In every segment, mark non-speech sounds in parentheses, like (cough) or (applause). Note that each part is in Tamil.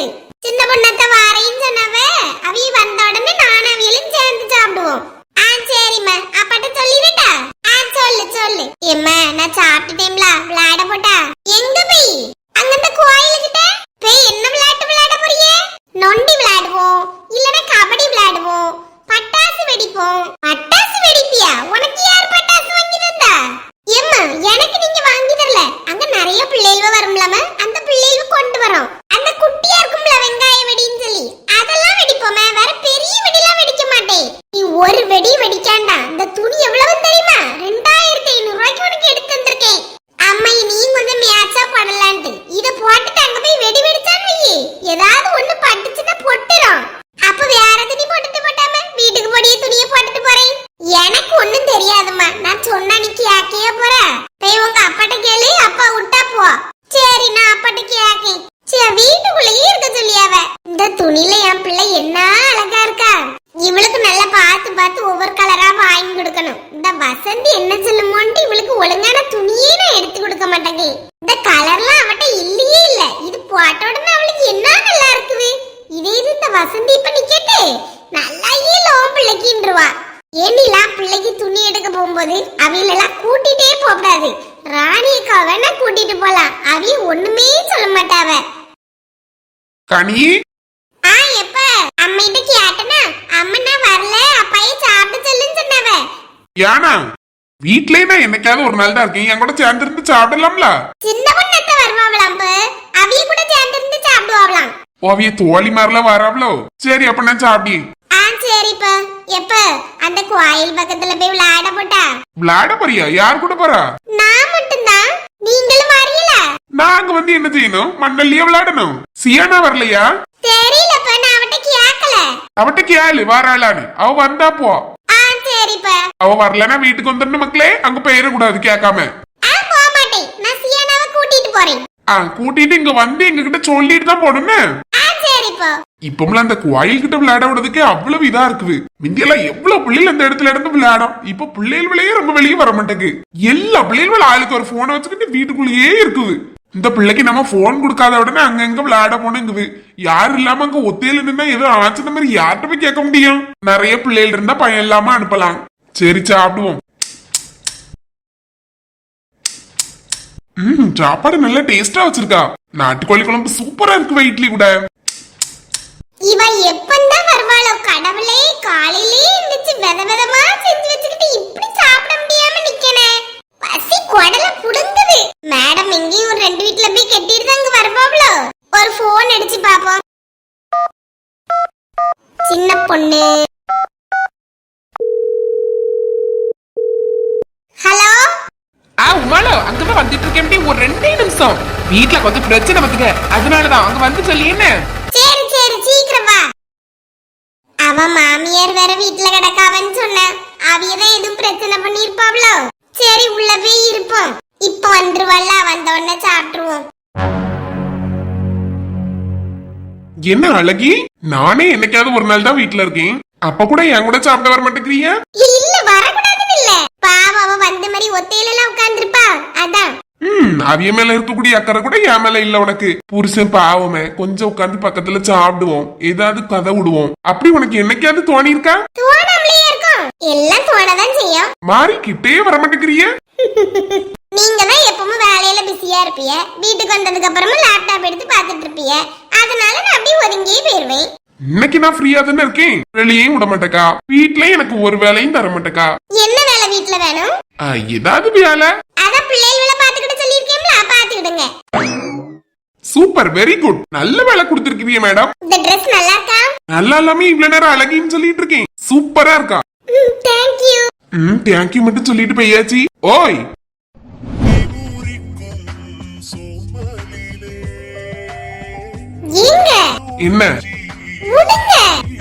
Jenny. வசந்தி இப்ப நிக்கட்டு. நல்லா லோ பிள்ளைக்குன்றவா. ஏண்டிலா பிள்ளைக்கு துணி எடுக்க போகும்போது அவையிலெல்லாம் கூட்டிட்டே போகக்கூடாது. ராணியக்கா வேணா கூட்டிட்டு போலாம். அவி ஒண்ணுமே சொல்ல மாட்டாவ. கனி? ஆ எப்ப? அம்மிட்ட கேட்டனா? அம்மனா வரல அப்பாயே சாப்பிட்டு சொல்லுன்னு சொன்னவ. யானா? வீட்லயே நான் என்னைக்காவது ஒரு நாள் தான் இருக்கேன். என் கூட சேர்ந்து சாப்பிடலாம்ல? சின்ன பொண்ணு வருவாங்களாம் அவிய கூட சேர்ந்து சாப்பிடுவாங்களாம் ஓவிய தோழி மாதிரிலாம் வராவளோ சரி அப்ப நான் சாப்பிடி. ஆ சரிப்ப. எப்ப? அந்த கோயில் பக்கத்துல போய் விளையாட போட்டா? விளையாட போறியா? யார் கூட போறா? நான் மட்டும்தான் நீங்களும் வரீல? நான் அங்க வந்து என்ன செய்யணும்? மண்ணல்லையே விளையாடணும். சியானா வரலையா? தெரியலப்ப நான் அவட்ட அவட்ட கேளு வாராளான்னு. அவ வந்தா போ. ஆ சரிப்ப. அவ வரலன்னா வீட்டுக்கு வந்துடணும் மக்களே. அங்க போயிடக்கூடாது கேட்காம ஆ போக மாட்டேன் நான் சியானாவை கூட்டிட்டு போறேன். ஆ கூட்டிட்டு இங்க வந்து எங்க கிட்ட சொல்லிட்டு தான் சரிப்பா. இப்பமெல்லாம் அந்த கோயில் கிட்ட விளையாட விடுறதுக்கே அவ்வளவு இதா இருக்குது. முந்தியெல்லாம் எவ்வளவு பிள்ளைகள் அந்த இடத்துல இருந்து விளையாடும். இப்ப பிள்ளைகள் விளையே ரொம்ப வெளியே வர மாட்டேங்குது. எல்லா பிள்ளைகளும் ஆளுக்கு ஒரு போனை வச்சுக்கிட்டு வீட்டுக்குள்ளேயே இருக்குது. இந்த பிள்ளைக்கு நம்ம போன் கொடுக்காத உடனே அங்கங்க விளையாட போனேங்குது. யாரும் இல்லாம அங்க ஒத்தையில நின்னா ஏதோ ஆச்சுன மாதிரி யார்கிட்ட போய் கேட்க முடியும்? நிறைய பிள்ளைகள் இருந்தா பையன் இல்லாம அனுப்பலாம். சரி சாப்பிடுவோம். ம் சாப்பாடு நல்லா டேஸ்டா வச்சிருக்கா. நாட்டுக்கோழி குழம்பு சூப்பரா இருக்கு இட்லி கூட. இவ எப்பந்தான் வருவாளோ? கடவுளே காலையிலே இருந்துச்சு வித விதமா செஞ்சு வச்சுக்கிட்டு இப்படி சாப்பிட முடியாம நிக்கனே. பசி குடல புடுங்குது. மேடம் எங்கேயும் ஒரு ரெண்டு வீட்ல போய் கட்டிட்டு தான் வருவாங்களோ ஒரு போன் அடிச்சு பாப்போம். சின்ன பொண்ணு. ஹலோ? ஆ உமாலோ அங்கதான் வந்துட்டு இருக்கேன். ஒரு ரெண்டே நிமிஷம். வீட்ல கொஞ்சம் பிரச்சனை வந்துக்க அதனாலதான் அங்க வந்து சொல்லி என்ன சரி சரி சீக்கிரம் வா அவ மாமியார் வேற வீட்ல கிடக்காவன்னு சொன்ன அவியதான் எதுவும் பிரச்சனை பண்ணிருப்பாவ்ளோ சரி உள்ள போய் இருப்போம். இப்ப வந்துருவல்ல வந்த உடனே சாப்பிட்டுருவோம். என்ன அழகி? நானே என்னைக்காவது ஒரு நாள் தான் வீட்டுல இருக்கேன். அப்ப கூட என் கூட சாப்பிட வர மாட்டேங்கிறீங்க இல்ல வரக்கூடாதுன்னு இல்ல. பாவம் அவ வந்த மாதிரி ஒத்தையில எல்லாம் உட்கார்ந்துருப்பா. அதான். ம் அவிய மேல இருக்கக்கூடிய அக்கறை கூட என் மேல இல்ல உனக்கு. புருஷன் பாவமே கொஞ்சம் உட்கார்ந்து பக்கத்துல சாப்பிடுவோம். ஏதாவது கதை விடுவோம். அப்படி உனக்கு என்னைக்காவது தோணி இருக்கா எல்லாம் தோணதான் செய்யும். மாறி கிட்டே வர மாட்டேங்கிறிய? (laughs) நீங்க தான் எப்பவும் வேலையில பிஸியா இருப்பீங்க வீட்டுக்கு வந்ததுக்கு அப்புறமா லேப்டாப் எடுத்து பார்த்துட்டு இருப்பீங்க அதனால நான் அப்படியே ஒதுங்கியே போயிருவேன். இன்னைக்கு நான் ஃப்ரீயா தானே இருக்கேன். வெளியேயும் விட மாட்டேக்கா. வீட்லயும் எனக்கு ஒரு வேலையும் தர மாட்டேக்கா. என்ன வேலை வீட்ல வேணும்? ஏதாவது வேலை. சூப்பர் வெரி குட் நல்ல வேலை கொடுத்திருக்கீங்க மேடம் இந்த Dress நல்லா இருக்கா? நல்லா இல்லாம இவ்வளவு நேரம் அழகின்னு சொல்லிட்டு இருக்கேன் சூப்பரா இருக்கா? தேங்க்யூ ம் தேங்க்யூ மட்டும் சொல்லிட்டு போயாச்சு. ஓய்! ஏங்க? என்ன? விடுங்க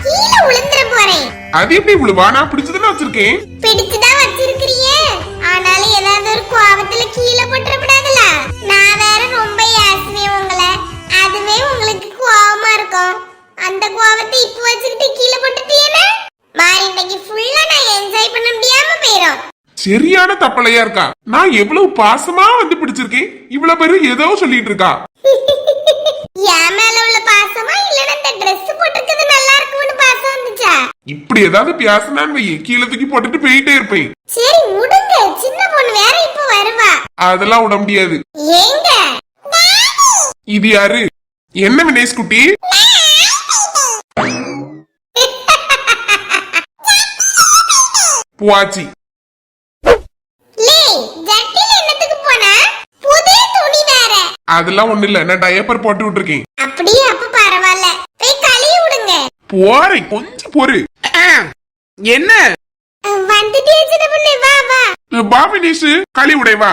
கீழே விழுந்துற போறேன். அது எப்படி விழுவா நான் பிடிச்சதுன்னு வச்சிருக்கேன். பிடிச்சுதான் வச்சிருக்கிறீங்க. ஆனாலும் ஏதாவது ஒரு கோவத்துல கீழே போட்டுறப்படாதுல நான் வேற ரொம்ப அதுவே உங்களுக்கு கோவமா இருக்கும். அந்த கோவத்தை இப்ப வச்சுக்கிட்டு கீழே போட்டுட்டீங்கன்னா மாறி இன்னைக்கு ஃபுல்லா நான் என்ஜாய் பண்ண முடியாம போயிரும். சரியான தப்பலையா இருக்கா? நான் எவ்வளவு பாசமா வந்து பிடிச்சிருக்கேன்? இவ்வளவு பேரு ஏதோ சொல்லிட்டு இருக்கா? (laughs) என் மேல உள்ள பாசமா இல்லன்னா இந்த Dress போட்டிருக்கிறது நல்லா இருக்கும்னு பாசம் வந்துச்சா? இப்படி ஏதாவது பியாசனான்னு வை கீழே தூக்கி போட்டுட்டு போயிட்டே இருப்பேன். சரி விடுங்க சின்ன பொண்ணு வேற இப்ப வருவா. அதெல்லாம் விட முடியாது. ஏங்க? இது யாரு? என்ன வினேஷ் குட்டி? புவாச்சி அதெல்லாம் ஒண்ணு இல்ல. நான் டயப்பர் போட்டு விட்டுருக்கேன். அப்படியே அப்ப பரவாயில்ல. போய் கழுவி விடுங்க. போறேன் கொஞ்சம் பொறு என்ன? வந்துட்டே சின்ன பொண்ணு வா வா. வா வினேஷ். களி உடை வா.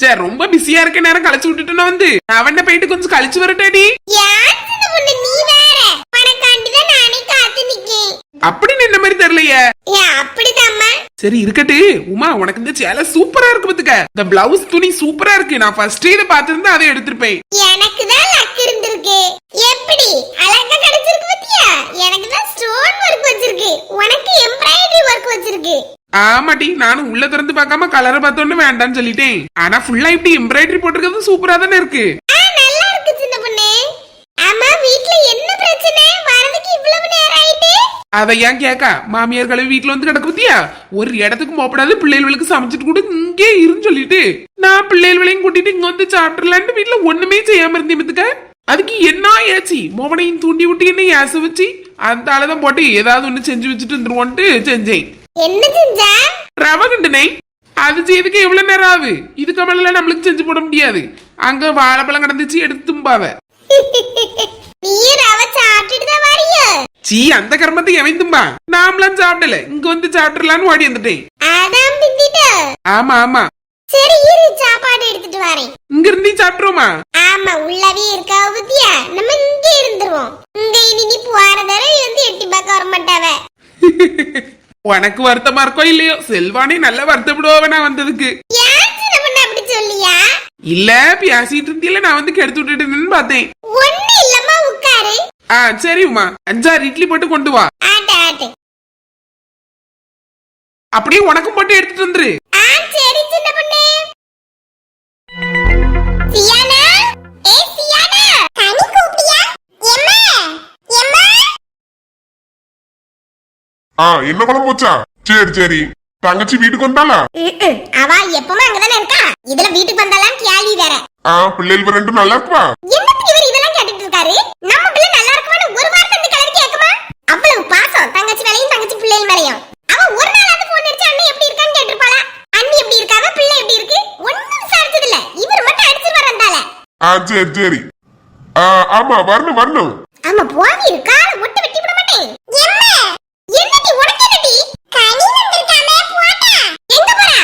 சரி ரொம்ப பிஸியா இருக்க நேரம் கழிச்சு விட்டுட்டு வந்து. அவன போயிட்டு கொஞ்சம் கழிச்சு வரட்டாடி. யார் சின்ன பொண்ணு? நீ வேற. உனக்காண்டி தான் நானே காத்து நிக்கேன். அப்படி நின்ன மாதிரி தெரியலையே? சரி இருக்கட்டு. உமா உனக்கு இந்த சேலை சூப்பரா இருக்கு பாத்துக்க இந்த பிளவுஸ் துணி சூப்பரா இருக்கு. நான் ஃபர்ஸ்ட் இதை பார்த்திருந்தா அதை எடுத்திருப்பேன். எனக்கு தான் லக் இருந்திருக்கு. எப்படி? அழகா கிடைச்சிருக்கு பத்தியா எனக்கு தான் ஸ்டோன் ஒர்க் வச்சிருக்கு. உனக்கு எம்ப்ராய்டரி ஒர்க் வச்சிருக்கு. ஆமாட்டி நானும் உள்ள திறந்து பார்க்காம கலரை பார்த்தோன்னு வேண்டாம்னு சொல்லிட்டேன். ஆனா ஃபுல்லா இப்படி எம்ப்ராய்டரி போட்டிருக்கிறது சூப்பரா தானே இருக்கு. நல்லா இருக்கு சின்ன பொண்ணு. ஆமா வீட்ல என்ன பிரச்சனை? வரதுக்கு இவ்வளவு நேரம் ஆயிட்டு. அதை ஏன் கேக்க? மாமியார் கழுவி வீட்டுல வந்து கிடக்கு பத்தியா? ஒரு இடத்துக்கு போகப்படாது பிள்ளைகளுக்கு சமைச்சிட்டு கூட இங்கே இருன்னு சொல்லிட்டு. நான் பிள்ளைகளையும் கூட்டிட்டு இங்க வந்து சாப்பிடலான்ட்டு வீட்டுல ஒண்ணுமே செய்யாம இருந்தேன் அதுக்கு என்ன ஏச்சி மோவனையும் தூண்டி விட்டு என்ன ஏச வச்சு அந்த ஆளுதான் போட்டு ஏதாவது ஒண்ணு செஞ்சு வச்சுட்டு இருந்துருவோன்ட்டு செஞ்சேன். என்ன செஞ்ச ரவ கிண்டுனே அது செய்யறதுக்கு எவ்வளவு நேரம் ஆகு இதுக்கு மேல நம்மளுக்கு செஞ்சு போட முடியாது. அங்க வாழைப்பழம் கிடந்துச்சு எடுத்து தும்பாவ. (laughs) நீ ரவை சாப்பிட்டுட்டு தான் வரியா. சீ அந்த கர்மத்தை எவன் தும்பா? நாமளாம் சாப்பிடல. இங்க வந்து சாப்பிடலான்னு ஓடி வந்துட்டேன். அதான் பிந்திட்ட ஆமா ஆமா. சரி இரு சாப்பாடு எடுத்துட்டு வரேன். இங்க இருந்தே சாப்பிட்டுருமா ஆமா உள்ளவே இருக்கா பத்தியா? நம்ம இங்க இருந்துருவோம். இங்க இனி நீ போற தடவை வந்து எட்டி பார்க்க வர மாட்டாவ உனக்கு வருத்தமா இருக்கோ இல்லையோ? செல்வானே நல்ல வருத்தப்படுவா நான் வந்ததுக்கு இல்ல பேசிட்டு இருந்தியில நான் வந்து கெடுத்து விட்டுட்டேன்னு பார்த்தேன். ஒண்ணு இல்லம்மா உட்காரு. ஆ சரி உமா. அஞ்சாறு இட்லி போட்டு கொண்டு வா. அப்படியே உனக்கும் போட்டு எடுத்துட்டு வந்துரு. ஆ என்ன குழம்பு வச்சா? சரி சரி. தங்கச்சி வீட்டுக்கு வந்தாளா. அவ எப்பவுமே அங்கதானே இருக்கா? இதுல வீட்டுக்கு வந்தாலாம் கேள்வி வேற. ஆ பிள்ளைகள் ரெண்டும் நல்லா இருக்குவா? என்னத்துக்கு இவர் இதெல்லாம் கேட்டுட்டு இருக்காரு? நம்ம பிள்ளை நல்லா இருக்குமான்னு ஒரு வார்த்தை அந்த கிழவி கேக்குமா அவ்வளவு பாசம் தங்கச்சி மேலையும் தங்கச்சி பிள்ளைகள் மேலையும். அவ ஒரு நாளாவது போன் அடிச்சு அண்ணன் எப்படி இருக்கான்னு கேட்டிருப்பாளா? அண்ணி எப்படி இருக்காவ? பிள்ளை எப்படி இருக்கு? ஒண்ணும் விசாரிச்சது இல்ல இவர் மட்டும் அடிச்சிட்டு வரந்தால ஆ சரி சரி. ஆமா வரணும் வரணும். ஆமா போவி இருக்கா ஒட்டு வெட்டி விட மாட்டேன் எம்மா என்னடி உனக்கு என்னடி கனி வந்திருக்காமே போட்டா எங்க போறா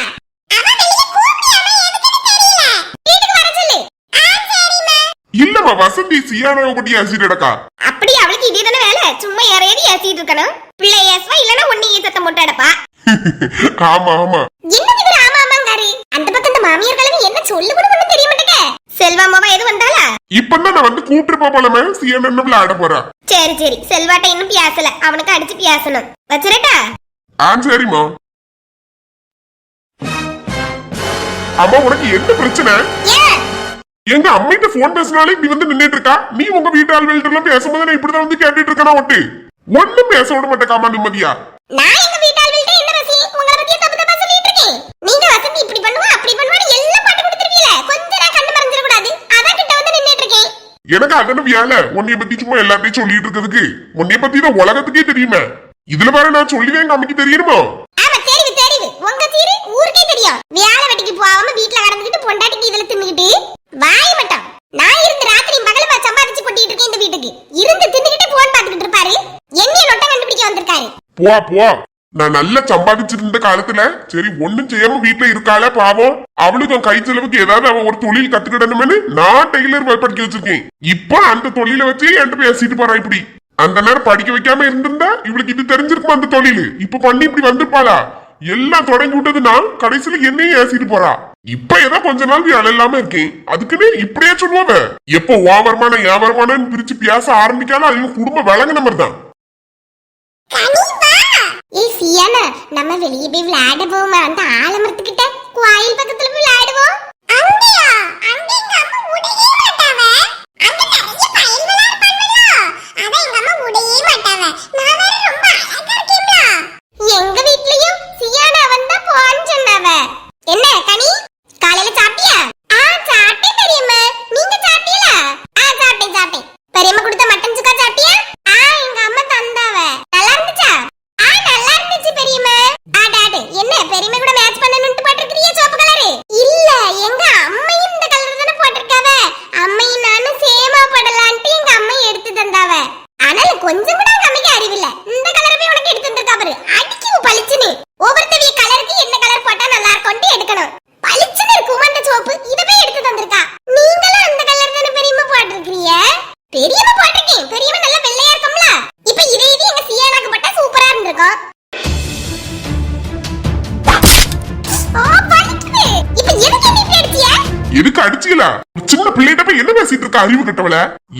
அவ வெளிய கூப்பிடியாம எதுக்குன்னு தெரியல வீட்டுக்கு வர சொல்லு ஆ சரிம்மா இல்லம்மா வசந்தி சியானாவை பத்தி இடக்கா அப்படி அவளுக்கு இதே தானே வேலை. சும்மா யாரையாவது ஏசிட்டு இருக்கணும். பிள்ளை ஏசுவா இல்லனா ஒன்னையே சத்தம் போட்டு அடப்பா. (laughs) ஆமா ஆமா. என்னது இவர் ஆமா ஆமாங்காரு? அந்த பக்கம் இந்த மாமியார் என்ன சொல்லு கூட ஒண்ணும் தெரிய மாட்டேங்க. செல்வாமாவா எது வந்தாளா? இப்பதான் நான் வந்து கூப்பிட்டு போலமே சியானா என்ன விளையாட போறா. சரி சரி. செல்வாட்ட இன்னும் பியாசல. அவனுக்கு அடிச்சு பியாசணும். வச்சிரட்டா? ஆ சரிம்மா. அம்மா உனக்கு என்ன பிரச்சனை? ஏன்? எங்க அம்மிட்ட போன் பேசினாலே இப்படி வந்து நின்னுட்டு இருக்கா நீ உங்க வீட்டு ஆள்கள்ட்ட எல்லாம் பேசும்போது நான் இப்படிதான் வந்து கேட்டுட்டு இருக்கனா ஒட்டு? ஒண்ணும் பேச விட மாட்டேக்காமா நிம்மதியா. நான் எங்க வீட்டாள்கிட்ட என்ன பேசி உங்களை பத்தி தப்பு தப்பா சொல்லிட்டு இருக்கேன் நீங்க வசந்தி இப்படி பண்ணுவா அப்படி பண்ணுவான்னு எல்லாம் பாட்டு கொடுத்துருவீல கொஞ்சம் நான் கண்ணு மறைஞ்சிட கூடாது அதான் கிட்ட வந்து நின்னுட்டு இருக்கேன் எனக்கு அதன வேலை உன்னைய பத்தி சும்மா எல்லாத்தையும் சொல்லிட்டு இருக்கிறதுக்கு உன்னைய பத்தி தான் உலகத்துக்கே தெரியுமே. இதுல வேற நான் சொல்லிவே எங்க அம்மைக்கு தெரியணுமோ ஆமா தெரிவு தெரிவு உங்க சீரு ஊருக்கே தெரியும். வேலை வெட்டிக்கு போகாம வீட்ல கடந்துக்கிட்டு பொண்டாட்டிக்கு இதுல தின்னுக்கிட்டு வாய் மட்டும் நான் இருந்து ராத்திரி பகலமா சம்பாதிச்சு கொட்டிட்டு இருக்கேன் இந்த வீட்டுக்கு இருந்து தின்னுக்கிட்டு போன் பாத்துக்கிட்டு இருப்பாரு என்னைய நொட்டம் கண்டுபிடிக்க வந்திருக்காரு போ போ. நான் நல்லா சம்பாதிச்சிருந்த காலத்துல சரி ஒண்ணும் செய்யாம வீட்டுல இருக்காளே பாவம்? அவளுக்கு கை செலவுக்கு ஏதாவது அவன் ஒரு தொழில் கத்துக்கிடணும்னு நான் டெய்லர் படிக்க வச்சிருக்கேன். இப்போ அந்த தொழிலை வச்சு என்கிட்ட பேசிட்டு போறான் இப்படி. அந்த நேரம் படிக்க வைக்காம இருந்திருந்தா இவளுக்கு இது தெரிஞ்சிருக்கும் அந்த தொழில்? இப்ப பண்ணி இப்படி வந்திருப்பாளா? எல்லாம் தொடங்கி விட்டது நான் கடைசியில என்னையும் ஏசிட்டு போறா. இப்ப ஏதோ கொஞ்ச நாள் வேலை இல்லாம இருக்கேன். அதுக்குன்னு இப்படியே சொல்லுவாங்க எப்போ ஓ வருமானம் என் வருமானம்னு பிரிச்சு பேச ஆரம்பிக்காலும் அவங்க குடும்பம் விளங்குன மாதிரி தான் ஏய் சியானா நம்ம வெளியே போய் விளையாட போவோமா? அந்த ஆலமரத்துக்கிட்ட கோயில் பக்கத்துல போய் விளையாடுவோம். அங்கயா? அங்க எங்க அம்மா உடையே மாட்டாவ அங்க எதுக்கு அடிச்சீங்களா சின்ன பிள்ளைகிட்ட போய் என்ன பேசிட்டு இருக்க அறிவு கட்டவள?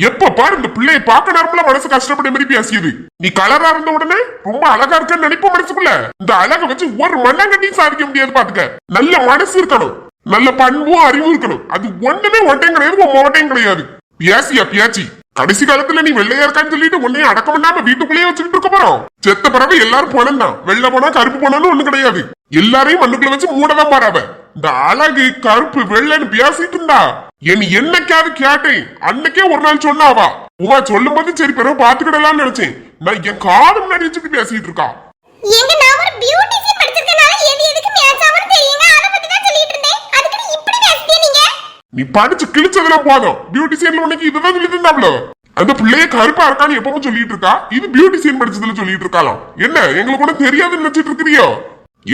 எப்ப பாரு இந்த பிள்ளைய பார்க்க நேரம்ல மனசு கஷ்டப்பட்ட மாதிரி பேசியது. நீ கலரா இருந்த உடனே ரொம்ப அழகா இருக்கன்னு நினைப்ப மனசுக்குள்ள. இந்த அழகை வச்சு ஒரு மண்ணாங்கட்டியும் சாதிக்க முடியாது பாத்துக்க. நல்ல மனசு இருக்கணும். நல்ல பண்பும் அறிவும் இருக்கணும். அது ஒண்ணுமே ஒட்டையும் கிடையாது உன் மோட்டையும் கிடையாது. பியாசியா பியாச்சி கடைசி காலத்துல நீ வெள்ளையா இருக்கான்னு சொல்லிட்டு உன்னையும் அடக்கம் பண்ணாம வீட்டுக்குள்ளேயே வச்சுட்டு இருக்க போறோம். செத்த பிறகு எல்லாரும் போனம் வெள்ளை போனா கருப்பு போனாலும் ஒண்ணு கிடையாது. எல்லாரையும் மண்ணுக்குள்ள வச்சு மூடதான் பாராவ இந்த அழகு கருப்பு வெள்ளைன்னு பேசிட்டு இருந்தா. என் என்னைக்காவது கேட்டேன் அன்னைக்கே ஒரு நாள் சொன்னாவா? உமா சொல்லும் போது சரி பிறகு பாத்துக்கிடலாம்னு நினைச்சேன். நான் என் காது முன்னாடி வச்சுட்டு பேசிட்டு இருக்கா. எங்க நான் ஒரு பியூட்டிஷியன் படிச்சிருக்கனால எது எதுக்கு மேட்ச் ஆகும்னு தெரியுங்க அத பத்தி தான் சொல்லிட்டு இருந்தேன். அதுக்கு நீ இப்படி பேசிட்டே நீங்க? நீ படிச்சு கிழிச்சதெல்லாம் போதும். பியூட்டிஷியன்ல உனக்கு இதுதான் சொல்லி தந்தாப்ல அந்த பிள்ளைய கருப்பா இருக்கான்னு எப்பவும் சொல்லிட்டு இருக்கா? இது பியூட்டிஷியன் படிச்சதுல சொல்லிட்டு இருக்காளாம். என்ன எங்களுக்கு கூட தெரியாதுன்னு நினைச்சிட்டு இருக்கிறியோ?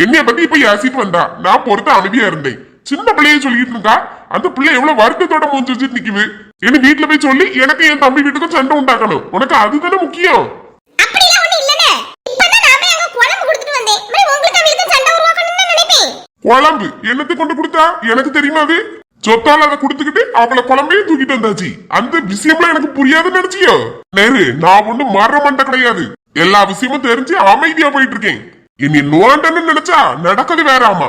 என்னைய பத்தி இப்ப யாசிட்டு வந்தா? நான் பொறுத்த அமைதியா இருந்தேன். சின்ன பிள்ளைய சொல்லிட்டு இருக்கா அந்த பிள்ளை எவ்வளவு வருத்தத்தோட மூஞ்சி வச்சுட்டு நிக்குது. என்ன வீட்டுல போய் சொல்லி எனக்கு என் தம்பி வீட்டுக்கும் சண்டை உண்டாக்கணும். உனக்கு அதுதானே முக்கியம்? குழம்பு என்னத்தை கொண்டு கொடுத்தா? எனக்கு தெரியுமா அது? சொத்தால அதை கொடுத்துக்கிட்டு அவளை குழம்பையும் தூக்கிட்டு வந்தாச்சு. அந்த விஷயம்லாம் எனக்கு புரியாதுன்னு நினைச்சியோ? நேரு நான் ஒண்ணு மர மண்டை கிடையாது. எல்லா விஷயமும் தெரிஞ்சு அமைதியா போயிட்டு இருக்கேன். இனி நோண்டன்னு நினைச்சா நடக்கிறது வேறாமா